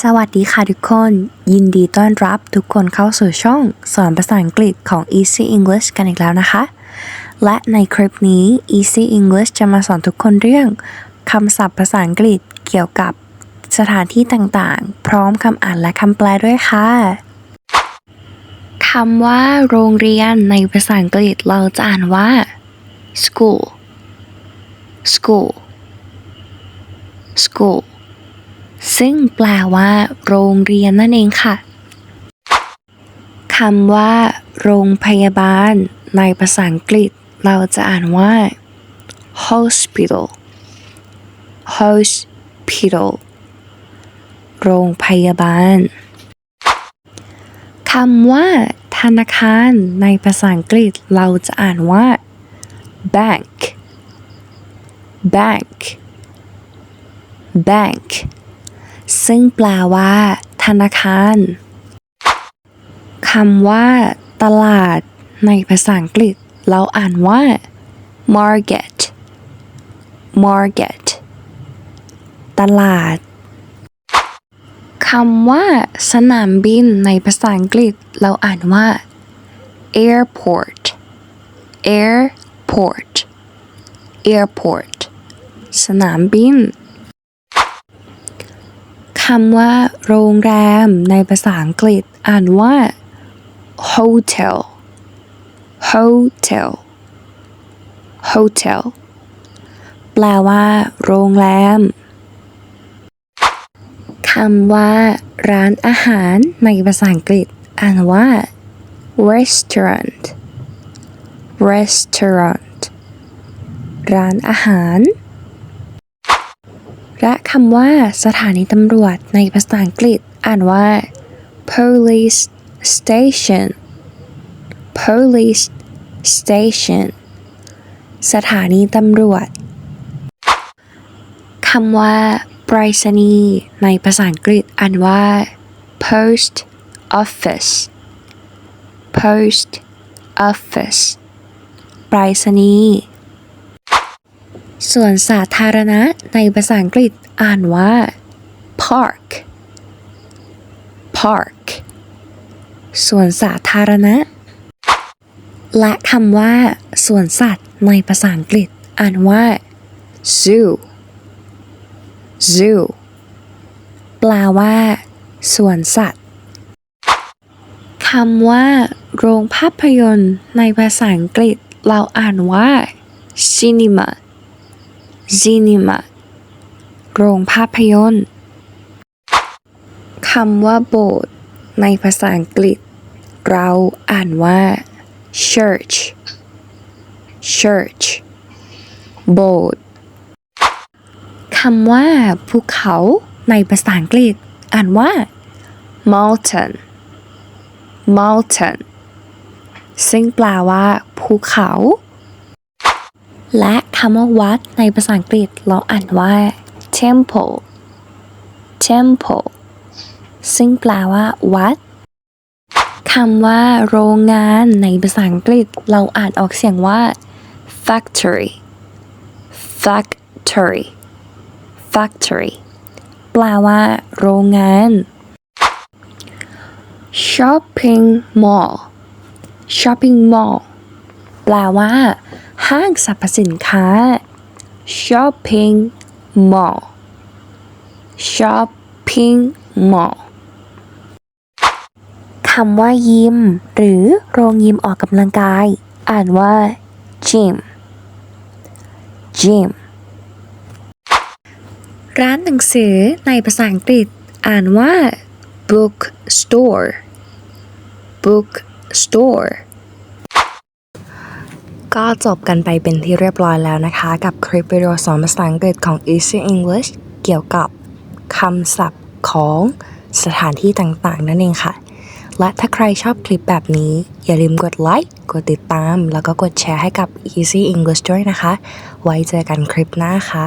สวัสดีค่ะทุกคน ยินดีต้อนรับทุกคนเข้าสู่ช่องสอนภาษาอังกฤษของ Easy English กันอีกแล้วนะคะ และในคลิปนี้ Easy English จะมาสอนทุกคนเรื่องคำศัพท์ภาษาอังกฤษเกี่ยวกับสถานที่ต่างๆ พร้อมคำอ่านและคำแปลด้วยค่ะคำว่าโรงเรียนในภาษาอังกฤษเราจะอ่านว่า school school school ซึ่งแปลว่า โรงเรียนนั่นเองค่ะคำว่า โรงพยาบาล ในภาษาอังกฤษ เราจะอ่านว่า hospital hospital โรงพยาบาลคำว่า ธนาคาร ในภาษาอังกฤษ เราจะอ่านว่า bank bank bank ซึ่งแปลว่า ธนาคารคำว่า ตลาด ในภาษาอังกฤษ เราอ่านว่า market market ตลาดคำว่า สนามบิน ในภาษาอังกฤษ เราอ่านว่า airport airport airport สนามบิน คำว่าโรงแรมในภาษาอังกฤษอ่านว่า hotel hotel hotel แปลว่า โรงแรมคำว่า ร้านอาหารในภาษาอังกฤษอ่านว่า restaurant restaurant ร้านอาหาร คำว่าสถานีตำรวจในภาษาอังกฤษอ่านว่า police station police station สถานีตำรวจคำว่าไปรษณีย์ในภาษาอังกฤษอ่านว่า post office post office ไปรษณีย์ ส่วนสาธารณะในภาษาอังกฤษอ่านว่า park park ส่วนสาธารณะ และคำว่าสวนสัตว์ในภาษาอังกฤษอ่านว่า zoo zoo แปลว่าสวนสัตว์คำว่า โรงภาพยนตร์ในภาษาอังกฤษ เราอ่านว่า cinema cinema โรงภาพยนตร์คำว่าโบสถ์ในภาษาอังกฤษ เราอ่านว่า church church โบสถ์คำว่าภูเขาในภาษาอังกฤษ อ่านว่า mountain mountain ซึ่งแปลว่าภูเขา และคำว่าวัดในภาษาอังกฤษเราอ่านว่า temple temple ซึ่งแปลว่า วัดคำว่า โรงงานในภาษาอังกฤษเราอ่านออกเสียงว่า factory factory factory แปลว่า โรงงาน shopping mall shopping mall แปลว่า ห้างสรรพสินค้า shopping mall shopping mall คำว่ายิม หรือโรงยิมออกกำลังกาย อ่านว่า gym gym ร้านหนังสือในภาษาอังกฤษ อ่านว่า book store book store ก็จบกันไปเป็นที่เรียบร้อยแล้วนะคะ กับคลิปวิดีโอสอนภาษาอังกฤษของ Easy English เกี่ยวกับคำศัพท์ของสถานที่ต่างๆ นั่นเองค่ะ และถ้าใครชอบคลิปแบบนี้ อย่าลืมกดไลค์ กดติดตาม แล้วก็กดแชร์ให้กับ Easy English ด้วยนะคะ ไว้เจอกันคลิปหน้าค่ะ